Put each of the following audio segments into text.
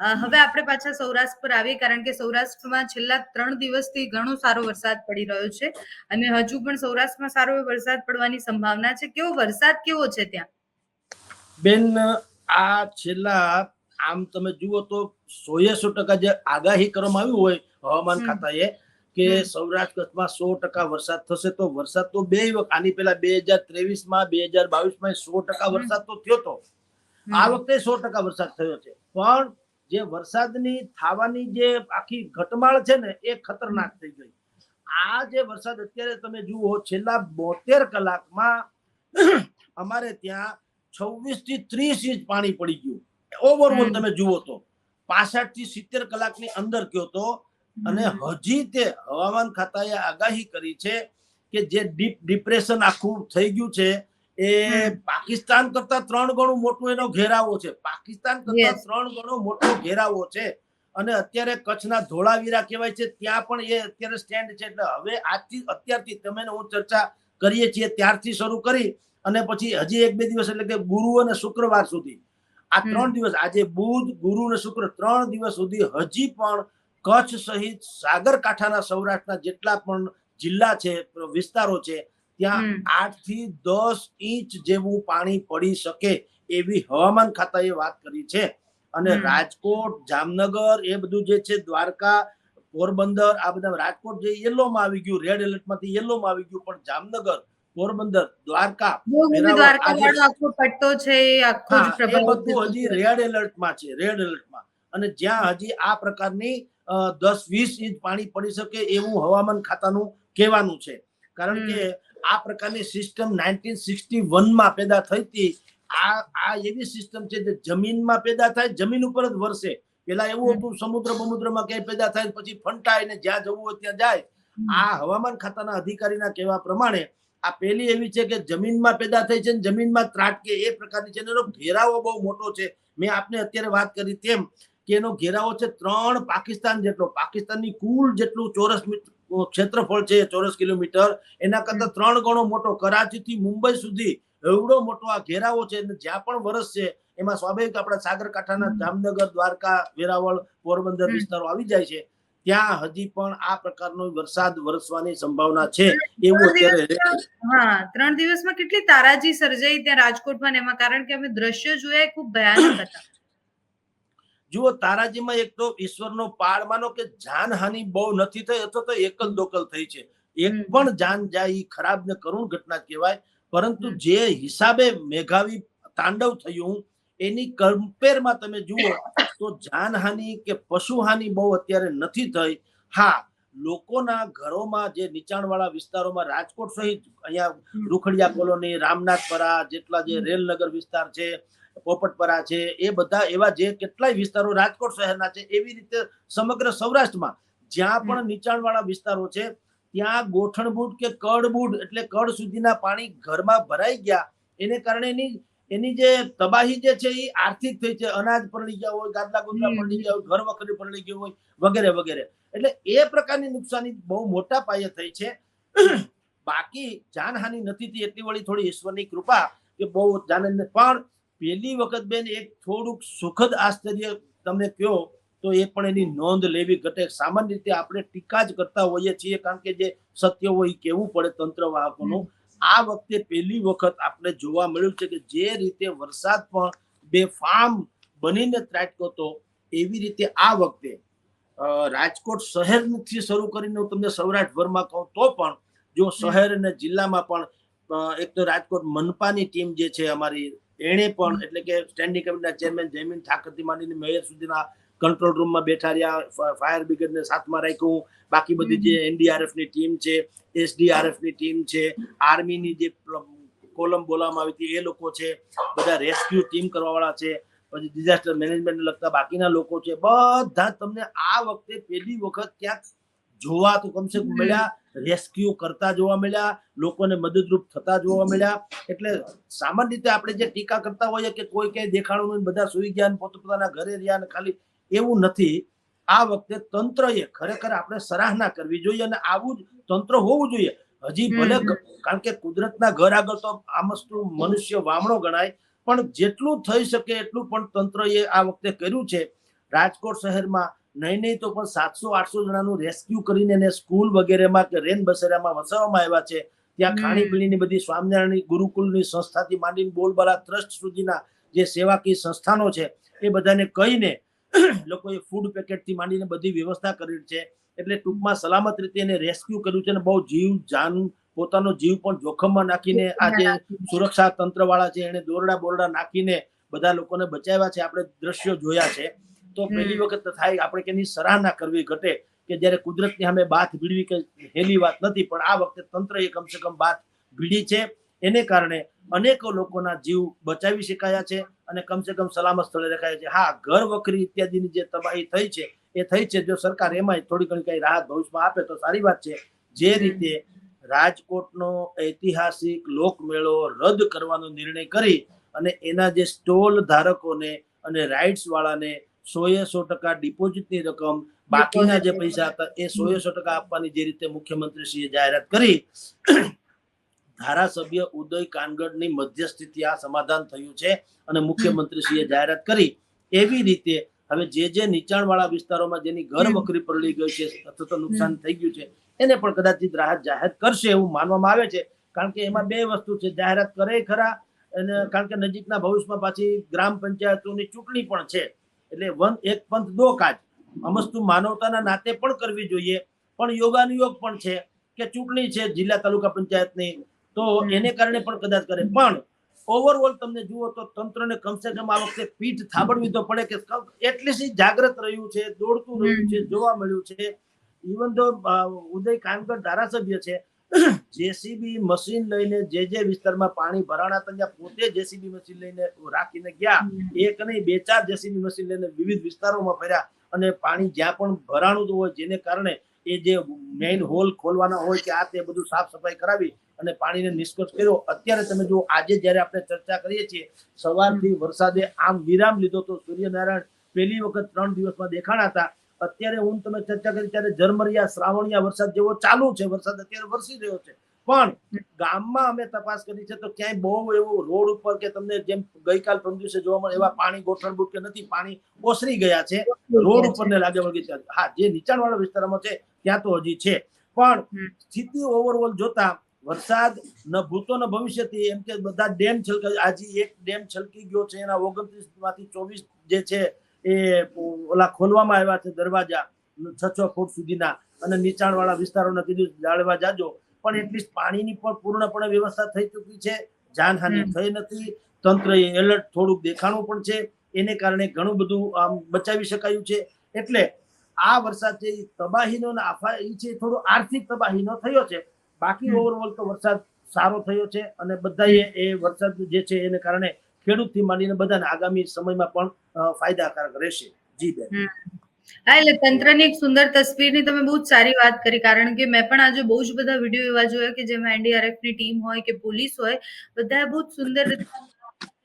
હવે આપણે પાછા સૌરાષ્ટ્ર પર આવીએ કારણ કે સૌરાષ્ટ્રમાં છેલ્લા ત્રણ દિવસથી ઘણો સારો વરસાદ પડી રહ્યો છે અને હજુ પણ સૌરાષ્ટ્રમાં સારો વરસાદ પડવાની સંભાવના છે. કેવો વરસાદ કેવો છે ત્યાં? બેન આ છેલ્લા આમ તમે જુઓ તો સોએ સો ટકા જે આગાહી કરવામાં આવ્યું હોય હવામાન. ખાતાએ કે. સૌરાષ્ટ્ર કચ્છમાં સો ટકા વરસાદ થશે તો વરસાદ તો બે વખત આની પેલા બે હજાર ત્રેવીસમાં બે હજાર બાવીસમાં સો ટકા વરસાદ તો થયો તો. આ વખતે સો ટકા વરસાદ થયો છે. પણ જે વરસાદની થવાની જે આખી ઘટમાળ છે ને એ ખતરનાક થઈ ગઈ. આ જે વરસાદ અત્યારે તમે જુઓ છેલ્લા બોતેર કલાકમાં અમારે ત્યાં છવ્વીસથી ત્રીસ ઇંચ પાણી પડી ગયું. ઓવરઓલ તમે જુઓ તો. પાસઠથી સિત્તેર કલાકની અંદર કયો તો. અને હજી તે હવામાન ખાતાએ આગાહી કરી છે કે જે ડીપ ડિપ્રેશન આખું થઈ ગયું છે એ પાકિસ્તાન કરતા ત્રણ ગણું મોટું એનો ઘેરાવો છે. પાકિસ્તાન કરતા ત્રણ ગણો મોટો ઘેરાવો છે. અને અત્યારે કચ્છના ધોળાવીરા કહેવાય છે ત્યાં પણ એ અત્યારે સ્ટેન્ડ છે. એટલે હવે આજથી અત્યારથી તમે હું ચર્ચા કરીએ છીએ ત્યારથી શરૂ કરી અને પછી હજી એક બે દિવસ એટલે કે ગુરુ અને શુક્રવાર સુધી. આ ત્રણ દિવસ આજે બુધ ગુરુ અને શુક્ર ત્રણ દિવસ સુધી હજી પણ કચ્છ સહિત સાગરકાંઠાના સૌરાષ્ટ્રના જેટલા પણ જિલ્લા છે વિસ્તારો છે ત્યાં. આઠથી દસ ઇંચ જેવું પાણી પડી શકે એવી હવામાન ખાતાએ વાત કરી છે. અને રાજકોટ જામનગર એ બધું જે છે દ્વારકા પોરબંદર આ બધા રાજકોટ જે યલોમાં આવી ગયું રેડ એલર્ટમાંથી યલોમાં આવી ગયું પણ જામનગર પોરબંદર દ્વારકા પટ્ટો છે બધું હજી રેડ એલર્ટમાં છે રેડ એલર્ટમાં અને જ્યાં હજી આ પ્રકારની દસ વીસ ઇંચ પાણી પડી શકે એવું હવામાન ખાતાનું કહેવાનું છે. કારણ કે આ પ્રકારની સિસ્ટમ નાઇન્ટીન સિક્સટી વનમાં પેદા થઈ હતી. આ આ એવી સિસ્ટમ છે જે જમીનમાં પેદા થાય જમીન ઉપર જ વરસે. પેલા એવું હતું સમુદ્ર સમુદ્રમાં ક્યાંય પેદા થાય પછી ફંટાય ને જ્યાં જવું હોય ત્યાં જાય. આ હવામાન ખાતાના અધિકારીના કહેવા પ્રમાણે આ પેલી એવી છે કે જમીનમાં પેદા થઈ છે ને જમીનમાં ત્રાટકે. એ પ્રકારની છે એનો ઘેરાવો બહુ મોટો છે. મેં આપને અત્યારે વાત કરી તેમ કે એનો ઘેરાવો છે ત્રણ પાકિસ્તાન જેટલો. પાકિસ્તાનની કુલ જેટલું ચોરસ મીટર ક્ષેત્રફળ છે ચોરસ કિલોમીટર. એના કરતા ત્રણ ગણો મોટો કરાચી થી મુંબઈ સુધી એવડો મોટો આ ઘેરાવો છે જ્યાં પણ વરસ છે એમાં સ્વાભાવિક આપણા સાગરકાંઠાના જામનગર દ્વારકા વેરાવળ પોરબંદર વિસ્તારો આવી જાય છે. ત્યાં હજી પણ આ પ્રકારનો વરસાદ વરસવાની સંભાવના છે એવું અત્યારે હા ત્રણ દિવસમાં કેટલી તારાજી સર્જાઈ ત્યાં રાજકોટમાં એમાં? કારણ કે અમે દ્રશ્યો જોયા ખૂબ ભયાનક હતા. જુઓ તારાજીમાં એક તો ઈશ્વરનો પાળ માનો કે જાનહાનિ બહુ નથી થઈ અથવા તો એકલ દોકલ થઈ છે એક પણ જાન જાય ખરાબ ને કરુણ ઘટના કહેવાય પરંતુ જે હિસાબે મેઘાવી તાંડવ થયું એની કમ્પેરમાં તમે જુઓ તો જાનહાનિ કે પશુહાનિ બહુ અત્યારે નથી થઈ હા લોકોના ઘરોમાં જે નીચાણવાળા વિસ્તારોમાં રાજકોટ સહિત અહીંયા. રૂખડિયા કોલોની રામનાથપરા જેટલા જે. રેલનગર વિસ્તાર છે પોપટપરા છે એ બધા એવા જે કેટલાય વિસ્તારો રાજકોટ શહેરના છે એવી રીતે સમગ્ર સૌરાષ્ટ્રમાં જ્યાં પણ નીચાણવાળા વિસ્તારો છે ત્યાં ગોઠણબૂટ કે કડબૂટ એટલે કડ સુધીના પાણી ઘરમાં ભરાઈ ગયા. એને કારણે એની એની જે તબાહી જે છે એ આર્થિક થઈ છે અનાજ પલળી ગયા હોય ગાદલા ગુદલા પલળી ગયા હોય ઘર વખરી પલળી ગયું હોય વગેરે વગેરે. એટલે એ પ્રકારની નુકસાની બહુ મોટા પાયે થઈ છે. બાકી જાનહાનિ નથી થઈ એટલી વળી થોડી ઈશ્વરની કૃપા કે બહુ જાનહાનિ. પણ પહેલી વખત બેન એક થોડુંક સુખદ આશ્ચર્ય તમને કહો તો એ પણ એની નોંધ લેવી ઘટે. સામાન્ય રીતે આપણે ટીકા જ કરતા હોઈએ છીએ કારણ કે જે સત્ય હોય એ કેવું પડે તંત્ર વાહકોનું આ વખતે પહેલી વખત આપણે જોવા મળ્યું છે કે જે રીતે વરસાદ પણ બેફામ બનીને ત્રાટક્યો હતો એવી રીતે આ વખતે રાજકોટ શહેરથી શરૂ કરીને હું તમને સૌરાષ્ટ્રભરમાં કહું તો પણ જો શહેર અને જિલ્લામાં પણ એક તો રાજકોટ મનપાની ટીમ જે છે અમારી એણે પણ એટલે કે સ્ટેન્ડિંગ કમિટીના ચેરમેન જયમીન ઠાકરથી માંડીને મેયર સુધીના કંટ્રોલ રૂમમાં બેઠા રહ્યા. ફાયર બ્રિગેડને સાથમાં રાખ્યું. બાકી બધી જે એનડીઆરએફની ટીમ છે એસડીઆરએફની ટીમ છે આર્મીની જે કોલમ બોલાવવામાં આવી હતી એ લોકો છે બધા રેસ્ક્યુ ટીમ કરવા વાળા છે પછી ડિઝાસ્ટર મેનેજમેન્ટને લગતા બાકીના લોકો છે બધા તમને આ વખતે પહેલી વખત ક્યાંક જોવા તો કમસે કમ મળ્યા. રેસ્ક્યુ કરતા જોવા મળ્યા લોકોને મદદરૂપ થતા જોવા મળ્યા. એટલે સામાન્ય રીતે આપણે જે ટીકા કરતા હોઈએ કે કોઈ કઈ દેખાણું નહીં બધા સુઈ ગયા પોતપોતાના ઘરે રહ્યા ને ખાલી એવું નથી. આ વખતે તંત્રએ ખરેખર આપણે સરાહના કરવી જોઈએ અને આવું જ તંત્ર હોવું જોઈએ. હજી ભલે કારણ કે કુદરતના ઘર આગળ તો આ વસ્તુ મનુષ્ય વામણો ગણાય પણ જેટલું થઈ શકે એટલું પણ તંત્રએ આ વખતે કર્યું છે. રાજકોટ શહેરમાં નહીં નહીં તો પણ સાતસો આઠસો જણાનું રેસ્ક્યુ કરીને એને સ્કૂલ વગેરેમાં કે રેન બસેરામાં વસાવવામાં આવ્યા છે. ત્યાં ખાણીપીણીની બધી સ્વામિનારાયણ ગુરુકુલની સંસ્થાથી માંડીને બોલબાલા ટ્રસ્ટ સુધીના જે સેવાકીય સંસ્થાનો છે એ બધાને કહીને લોકોએ ફૂડ પેકેટથી માંડીને બધી વ્યવસ્થા કરી છે. એટલે ટૂંકમાં સલામત રીતે એને રેસ્ક્યુ કર્યું છે અને બહુ જીવ જાન પોતાનો જીવ પણ જોખમમાં નાખીને આ જે સુરક્ષા તંત્ર વાળા છે એને દોરડા બોરડા નાખીને બધા લોકોને બચાવ્યા છે. આપણે દ્રશ્યો જોયા છે. તો પહેલી વખત થાય આપણે કે એની સરાહના કરવી ઘટે કે જ્યારે કુદરતની સામે બાથ ભીડવી કે હેલી વાત નથી પણ આ વખતે તંત્રએ કમસે કમ બાથ ભીડી છે. એને કારણે અનેકો લોકોના જીવ બચાવી શકાયા છે અને કમસે કમ સલામત સ્થળે રખાયા છે. હા ઘર વખરી ઇત્યાદિની જે તબાહી થઈ છે એ થઈ છે. જો સરકાર એમાં થોડી ઘણી કઈ રાહત ભવિષ્યમાં આપે તો સારી વાત છે. જે રીતે રાજકોટનો ઐતિહાસિક લોકમેળો રદ કરવાનો નિર્ણય કરી અને એના જે સ્ટોલ ધારકોને અને રાઇટ્સ વાળાને સોએ સો ટકા ડિપોઝિટની રકમ બાકીના જે પૈસા હતા એ સોએ સો ટકા આપવાની જે રીતે મુખ્યમંત્રીશ્રીએ જાહેરાત કરી ધારાસભ્ય ઉદય કાનગડની મધ્યસ્થિતિ આ સમાધાન થયું છે અને મુખ્યમંત્રીશ્રીએ જાહેરાત કરી. એવી રીતે હવે જે જે નીચાણવાળા વિસ્તારોમાં જેની ઘર. વખરી પડી ગઈ છે અથવા તો નુકસાન થઈ ગયું છે એને પણ કદાચિત રાહત જાહેર કરશે એવું માનવામાં આવે છે. કારણ કે એમાં બે વસ્તુ છે જાહેરાત કરે ખરા અને કારણ કે નજીકના ભવિષ્યમાં પાછી ગ્રામ પંચાયતોની ચૂંટણી પણ છે. એટલે વન એક પંથ દો કાજ. અમસ્તુ માનવતાના નાતે પણ કરવી જોઈએ. પણ યોગાનુયોગ પણ છે કે ચૂંટણી છે જિલ્લા તાલુકા પંચાયતની તો એને કારણે પણ કદાચ કરે. પણ ઓવરઓલ તમને જુઓ તો તંત્રને કમસે કમ આ વખતે પીઠ થાબડવી તો પડે કે એટલી જાગ્રત રહ્યું છે દોડતું રહ્યું છે જોવા મળ્યું છે. ઇવન તો ઉદય કાનગર ધારાસભ્ય છે જેસીબી મશીન લઈને જે જે વિસ્તારમાં પાણી ભરાણા ત્યાં પોતે જેસીબી મશીન લઈને રાખીને ગયા. એક નહીં બે ચાર જેસીબી મશીન લઈને વિવિધ વિસ્તારોમાં ફર્યા અને પાણી જ્યાં પણ ભરાણું હોય જેને કારણે એ જે મેઇન હોલ ખોલવાના હોય કે આ તે બધું સાફ સફાઈ કરાવી અને પાણીને નિષ્કર્ષ કર્યો. અત્યારે તમે જો આજે જ્યારે આપણે ચર્ચા કરીએ છીએ, સવારથી વરસાદે આમ વિરામ લીધો તો સૂર્યનારાયણ પહેલી વખત ત્રણ દિવસમાં દેખાણા હતા. અત્યારે હું તમે ચર્ચા કરી ત્યારે ઝરમરિયા શ્રાવણિયા વરસાદ જેવો ચાલુ છે વરસાદ અત્યારે વરસી રહ્યો છે. પણ ગામમાં અમે તપાસ કરી છે તો ક્યાંય બહુ એવું રોડ ઉપર કે તમને જેમ ગઈકાલ પ્રમ દિવસે જોવા મળે એવા પાણી ગોઠણબૂટ કે નથી પાણી ઓસરી ગયા છે રોડ ઉપર ને લાગે વળગે હા જે નીચાણવાળા વિસ્તારમાં છે ત્યાં તો હજી છે. પણ સ્થિતિ ઓવરઓલ જોતા વરસાદ ન ભૂતો ન ભવિષ્યથી એમ કે બધા ડેમ છલકાય આજે એક ડેમ છલકી ગયો છે એના ઓગણત્રીસમાંથી ચોવીસ જે છે એ ઓલા ખોલવામાં આવ્યા છે દરવાજા છ છ ફૂટ સુધીના અને નીચાણવાળા વિસ્તારોને કીધું જાળવા જાજો. પણ એટલીસ્ટ પાણીની પણ પૂર્ણપણે વ્યવસ્થા થઈ ચૂકી છે. જાનહાનિ થઈ નથી. તંત્રએ એલર્ટ થોડુંક દેખાણું પણ છે. એને કારણે ઘણું બધું આમ બચાવી શકાયું છે. એટલે આ વરસાદ છે તબાહીનો આફા એ છે થોડો આર્થિક તબાહીનો થયો છે. બાકી ઓવરઓલ તો વરસાદ સારો થયો છે અને બધાએ એ વરસાદ જે છે એને કારણે ખેડૂતથી માંડીને બધાને આગામી સમયમાં પણ ફાયદાકારક રહેશે. જી બેન. હા, એટલે તંત્રની એક સુંદર તસવીરની તમે બહુ જ સારી વાત કરી. કારણ કે મેં પણ આજે બહુ જ બધા વીડિયો એવા જોયા કે જેમાં એનડીઆરએફની ટીમ હોય કે પોલીસ હોય, બધાએ બહુ જ સુંદર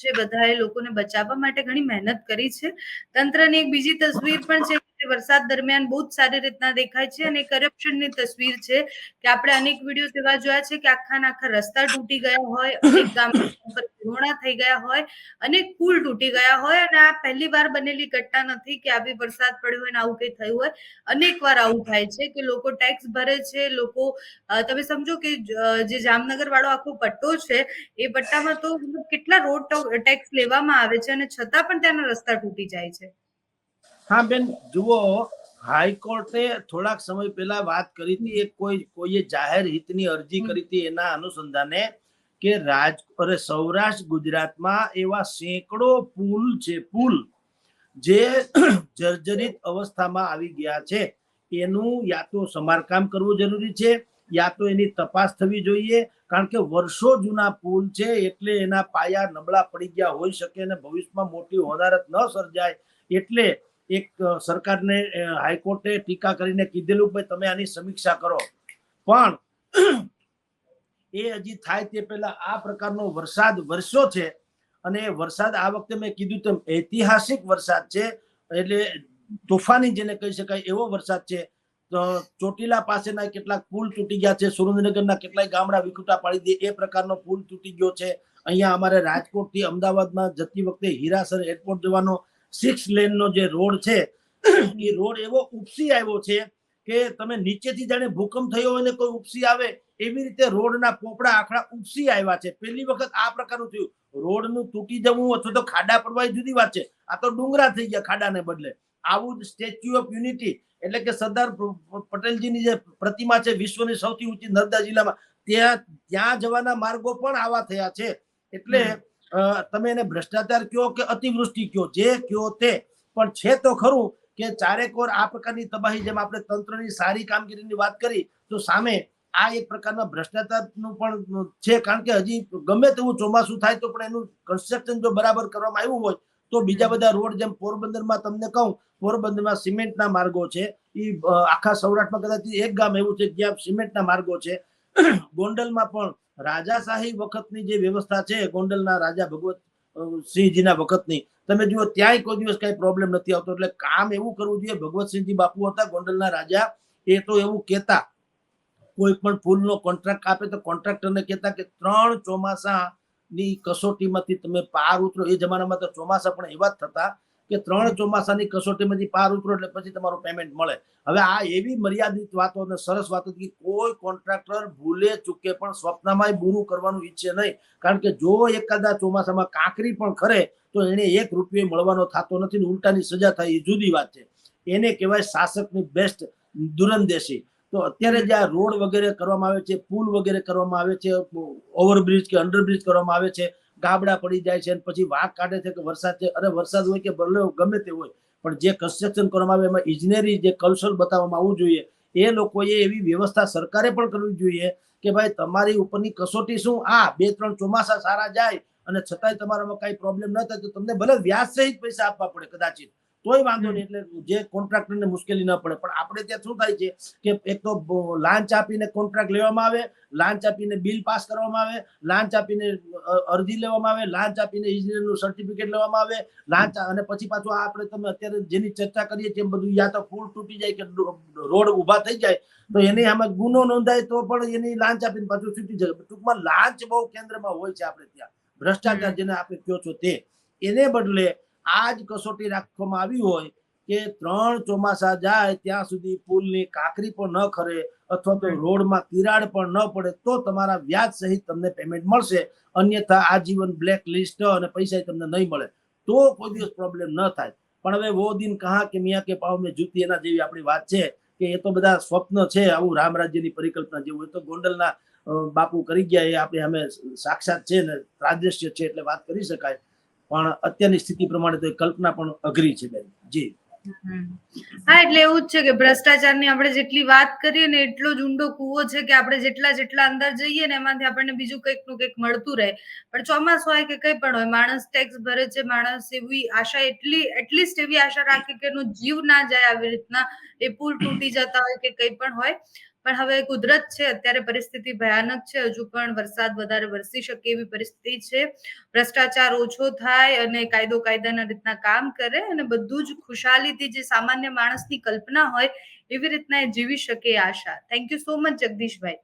છે. બધાએ લોકોને બચાવવા માટે ઘણી મહેનત કરી છે. તંત્રની એક બીજી તસવીર પણ છે કે વરસાદ દરમિયાન બહુ જ સારી રીતના દેખાય છે અને કરપ્શનની તસવીર છે કે આપણે અનેક વીડિયો એવા જોયા છે કે આખા આખા રસ્તા તૂટી ગયા હોય, અનેક ગામ ધોરણા થઈ ગયા હોય, અનેક પુલ તૂટી ગયા હોય અને આ પહેલી વાર બનેલી ઘટના નથી કે આવી વરસાદ પડ્યો હોય ને આવું કંઈ થયું હોય. અનેક વાર આવું થાય છે કે લોકો ટેક્સ ભરે છે, લોકો તમે સમજો કે જે જામનગર વાળો આખો પટ્ટો છે, એ પટ્ટામાં તો કેટલા રોડ ટેક્સ લેવામાં આવે છે અને છતાં પણ ત્યાંના રસ્તા તૂટી જાય છે. હા, બેન, જુઓ હાઈકોર્ટે થોડાક સમય પહેલા વાત કરી હતી એક કોઈ, કોઈએ જાહેર હિતની અરજી કરી હતી એના અનુસંધાને કે રાજ, અરે સૌરાષ્ટ્ર, ગુજરાતમાં એવા સેંકડો પુલ છે, પુલ જે જર્જરિત અવસ્થામાં આવી ગયા છે. એનું યા તો સમારકામ કરવું જરૂરી છે, યા તો એની તપાસ થવી જોઈએ, કારણ કે વર્ષો જૂના પુલ છે, એટલે એના પાયા નબળા પડી ગયા હોઈ શકે અને ભવિષ્યમાં મોટી હોનારત ન સર્જાય, એટલે એક સરકારને હાઈકોર્ટે ટીકા કરીને કીધેલું કે તમે આની સમીક્ષા કરો. પણ એ હજી થાય તે પહેલા આ પ્રકારનો વરસાદ વરસ્યો છે અને વરસાદ આ વખતે મેં કીધું તેમ ઐતિહાસિક વરસાદ છે એટલે તોફાની જેને કહી શકાય એવો વરસાદ છે. તો ચોટીલા પાસેના કેટલાક પુલ તૂટી ગયા છે, સુરેન્દ્રનગરના કેટલાય ગામડા વિખુટા પાડી દે, એ પ્રકારનો પુલ તૂટી ગયો છે. અહીંયા અમારે રાજકોટથી અમદાવાદમાં જતી વખતે હીરાસર એરપોર્ટ જવાનો સિક્સ લેનનો જે રોડ છે, એ રોડ એવો ઉપસી આવ્યો છે કે તમે નીચેથી જાણે ભૂકંપ થયો હોય ને કોઈ ઉપસી આવે, એવી રીતે રોડના પોપડા આખડા ઉપસી આવ્યા છે. પહેલી વખત આ પ્રકારનું થયું. રોડનું તૂટી જવું અથવા તો ખાડા પડવા જુદી વાત છે. આ તો ડુંગરા થઈ ગયા ખાડાને બદલે. આવું જ સ્ટેચ્યુ ઓફ યુનિટી એટલે કે સરદાર પટેલજીની જે પ્રતિમા છે વિશ્વની સૌથી ઊંચી નર્મદા જિલ્લામાં, ત્યાં ત્યાં જવાના માર્ગો પણ આવા થયા છે. એટલે તમે એને ભ્રષ્ટાચાર કયો કે અતિવૃષ્ટિ કયો? જે કયો તે. પણ છે તો ખરું કે ચારેક ઓર આ પ્રકારની તબાહી જેમ આપણે તંત્રની સારી કામગીરીની વાત કરી, તો સામે આ એક પ્રકારના ભ્રષ્ટાચારનું પણ છે. કારણ કે હજી ગમે તેવું ચોમાસું થાય તો પણ એનું કન્સ્ટ્રક્શન જો બરાબર કરવામાં આવ્યું હોય, તો બીજા બધા રોડ જેમ પોરબંદરમાં તમને કહું, પોરબંદરમાં સિમેન્ટના માર્ગો છે. એ આખા સૌરાષ્ટ્રમાં કદાચ એક ગામ એવું છે જ્યાં સિમેન્ટના માર્ગો છે. ગોંડલમાં પણ રાજાશાહી વખતની જે વ્યવસ્થા છે, ગોંડલના રાજા ભગવત સિંહજીના વખતની, તમે જુઓ ત્યાંય કોઈ દિવસ કઈ પ્રોબ્લેમ નથી આવતો. એટલે કામ એવું કરવું જોઈએ ભગવતસિંહજી બાપુ હતા, ગોંડલના રાજા, એ તો એવું કહેતા, કોઈ પણ ફૂલનો કોન્ટ્રાક્ટ આપે તો કોન્ટ્રાક્ટરને કહેતા કે ત્રણ ચોમાસા ની કસોટીમાંથી તમે પાર ઉતરો. એ જમાનામાં તો ચોમાસા પણ એવા જ થતા કે ત્રણ ચોમાસાની કસોટીમાંથી પાર ઉતરો એટલે પછી તમારું પેમેન્ટ મળે. હવે આ એવી મર્યાદિત વાતો અને સરસ વાતો કે કોઈ કોન્ટ્રાક્ટર ભૂલે ચૂકે પણ સ્વપ્નમાં બૂરું કરવાનું ઈચ્છે નહીં. કારણ કે જો એકાદા ચોમાસામાં કાંકરી પણ ખરે, તો એને એક રૂપિયો મળવાનો થતો નથી ને ઉલટાની સજા થાય એ જુદી વાત છે. એને કહેવાય શાસકની બેસ્ટ દુરંદેશી. તો અત્યારે જે આ રોડ વગેરે કરવામાં આવે છે, પુલ વગેરે કરવામાં આવે છે ઓવરબ્રિજ કે અંડરબ્રિજ કરવામાં આવે છે ગાબડા પડી જાય છે પછી વાઘ કાઢે છે કે વરસાદ છે. અરે વરસાદ હોય કે ભલે ગમે તે હોય, પણ જે કન્સ્ટ્રક્શન કરવામાં આવે, એમાં ઇજનેરી જે કૌશલ બતાવવામાં આવવું જોઈએ, એ લોકોએ એવી વ્યવસ્થા સરકારે પણ કરવી જોઈએ કે ભાઈ, તમારી ઉપરની કસોટી શું? આ બે ત્રણ ચોમાસા સારા જાય અને છતાંય તમારામાં કઈ પ્રોબ્લેમ ન થાય, તો તમને ભલે વ્યાજ સહિત પૈસા આપવા પડે કદાચિત. તોય વાંધો નહીં એટલે જે કોન્ટ્રાક્ટરને મુશ્કેલી ન પડે. પણ આપણે ત્યાં શું થાય છે કે એક તો લાંચ આપીને કોન્ટ્રાક્ટ લેવામાં આવે લાંચ આપીને બિલ પાસ કરવામાં આવે લાંચ આપીને અરજી લેવામાં આવે લાંચ આપીને ઇજનેરનું સર્ટિફિકેટ લેવામાં આવે લાંચ અને પછી પાછું આપણે તમે અત્યારે જેની ચર્ચા કરીએ છીએ એમ બધું યા તો પુલ તૂટી જાય કે રોડ ઊભા થઈ જાય તો એની આમાં ગુનો નોંધાય તો પણ એની લાંચ આપીને પાછું છૂટી જાય. ટૂંકમાં લાંચ બહુ કેન્દ્રમાં હોય છે આપણે ત્યાં. ભ્રષ્ટાચાર જેને આપણે કયો છો તે. એને બદલે આ જ કસોટી રાખવામાં આવી હોય કે ત્રણ ચોમાસા જાય ત્યાં સુધી પુલની કાકરી પણ ન ખરે અથવા તો રોડમાં તિરાડ પણ ન પડે તો તમારા વ્યાજ સહિત તમને પેમેન્ટ મળશે. અન્યથા આજીવન બ્લેક લિસ્ટ અને પૈસા તમને નહીં મળે. તો કોઈ દિવસ પ્રોબ્લેમ ન થાય. પણ હવે વો દિન કહા કે મિયા કે પાવ મેં જૂતી એના જેવી આપણી વાત છે કે એ તો બધા સ્વપ્ન છે આવું રામ રાજ્યની પરિકલ્પના જેવું. એ તો ગોંડલના બાપુ કરી ગયા એ આપણે અમે સાક્ષાત છે ને પ્રાદેશ્ય છે એટલે વાત કરી શકાય. પણ અત્યારની સ્થિતિ પ્રમાણે તો કલ્પના પણ અઘરી છે બેન. જી. હા, એટલે એવું જ છે કે ભ્રષ્ટાચારની આપણે જેટલી વાત કરીએ ને એટલો જ ઊંડો કૂવો છે કે આપણે જેટલા જેટલા અંદર જઈએ ને એમાંથી આપણને બીજું કંઈકનું કંઈક મળતું રહે. પણ ચોમાસું હોય કે કંઈ પણ હોય, માણસ ટેક્સ ભરે છે, માણસ એવી આશા એટલી, એટલીસ્ટ એવી આશા રાખે કે એનું જીવ ના જાય આવી રીતના, એ પુલ તૂટી જતા હોય કે કંઈ પણ હોય. પણ હવે કુદરત છે, અત્યારે પરિસ્થિતિ ભયાનક છે. હજુ પણ વરસાદ વધારે વરસી શકે એવી પરિસ્થિતિ છે. ભ્રષ્ટાચાર ઓછો થાય અને કાયદો કાયદાના રીતના કામ કરે અને બધું જ ખુશાલીથી જે સામાન્ય માણસની કલ્પના હોય એવી રીતના એ જીવી શકે આશા. Thank you so much Jagdishbhai.